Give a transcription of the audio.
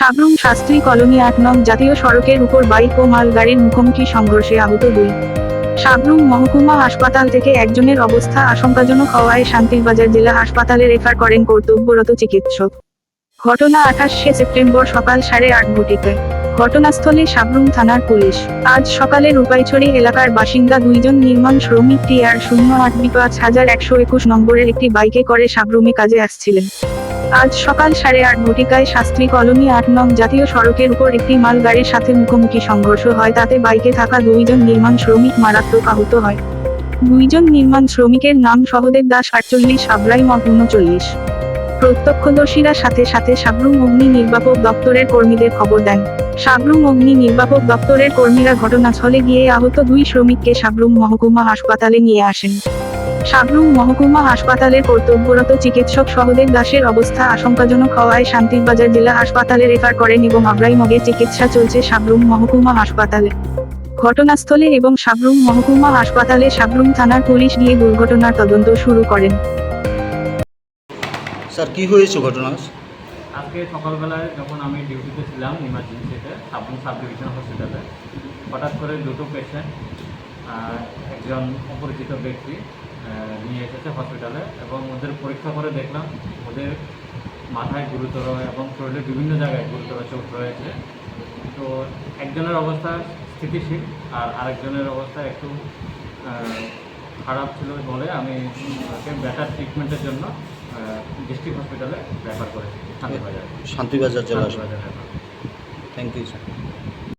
Sabroom Shastri colony আট নং জাতীয় সড়কের উপর বাইক ও মালগাড়ির মুখোমুখি সংঘর্ষে আহত দুই। সাবরুম মহকুমা হাসপাতাল থেকে একজনের অবস্থা আশঙ্কাজনক হওয়ায় শান্তিরবাজার জেলা হাসপাতালে রেফার করেন কর্তব্যরত চিকিৎসক। ঘটনা আঠাশে সেপ্টেম্বর সকাল সাড়ে আট ঘটিকায়। ঘটনাস্থলে সাবরুম থানার পুলিশ। আজ সকালে রূপাইছড়ি এলাকার বাসিন্দা দুইজন নির্মাণ শ্রমিক টিআর শূন্য আট পাঁচ হাজার একশো একুশ নম্বরের একটি বাইকে করে সাবরুমে কাজে আসছিলেন। আজ সকাল সাড়ে আট ঘটিকায় শাস্ত্রী কলোনি আট নং জাতীয় সড়কের উপর একটি মালগাড়ির সাথে মুখোমুখি সংঘর্ষ হয়। তাতে বাইকে থাকা দুইজন নির্মাণ শ্রমিক মারাত্মক আহত হয়। দুইজন নির্মাণ শ্রমিকের নাম সহদেব দাস আটচল্লিশ, আব্রাহিম উনচল্লিশ। প্রত্যক্ষদর্শীরা সাথে সাথে সাবরুম অগ্নি নির্বাপক দপ্তরের কর্মীদের খবর দেন। সাবরুম অগ্নি নির্বাপক দপ্তরের কর্মীরা ঘটনাস্থলে গিয়ে আহত দুই শ্রমিককে সাবরুম মহকুমা হাসপাতালে নিয়ে আসেন। সাবরুম মহকুমা হাসপাতালের কর্তব্যরত চিকিৎসক সহদেব দাসের অবস্থা আশঙ্কাজনক হওয়ায় শান্তিরবাজার জেলা হাসপাতালে রেফার করেন এবং আব্রাহিমগে চিকিৎসা চলছে সাবরুম মহকুমা হাসপাতালে। ঘটনাস্থলে এবং সাবরুম মহকুমা হাসপাতালে সাবরুম থানার পুলিশ গিয়ে দুর্ঘটনার তদন্ত শুরু করেন। স্যার কি হয়েছে ঘটনা? আজকে সকালবেলায় যখন আমি ডিউটিতে ছিলাম ইমার্জেন্সিতে সাবরুম সাব ডিভিশন হসপিটালে হঠাৎ করে দুটো পেশেন্ট একজন অপরিচিত ব্যক্তি নিয়ে এসেছে হসপিটালে এবং ওদের পরীক্ষা করে দেখলাম ওদের মাথায় গুরুতর এবং শরীরের বিভিন্ন জায়গায় গুরুতর চোট রয়েছে। তো একজনের অবস্থা স্থিতিশীল আর আরেকজনের অবস্থা একটু খারাপ ছিল বলে আমি ওকে বেটার ট্রিটমেন্টের জন্য ডিস্ট্রিক্ট হসপিটালে রেফার করেছি শান্তিবাজার। শান্তিবাজার জেলা থ্যাংক ইউ স্যার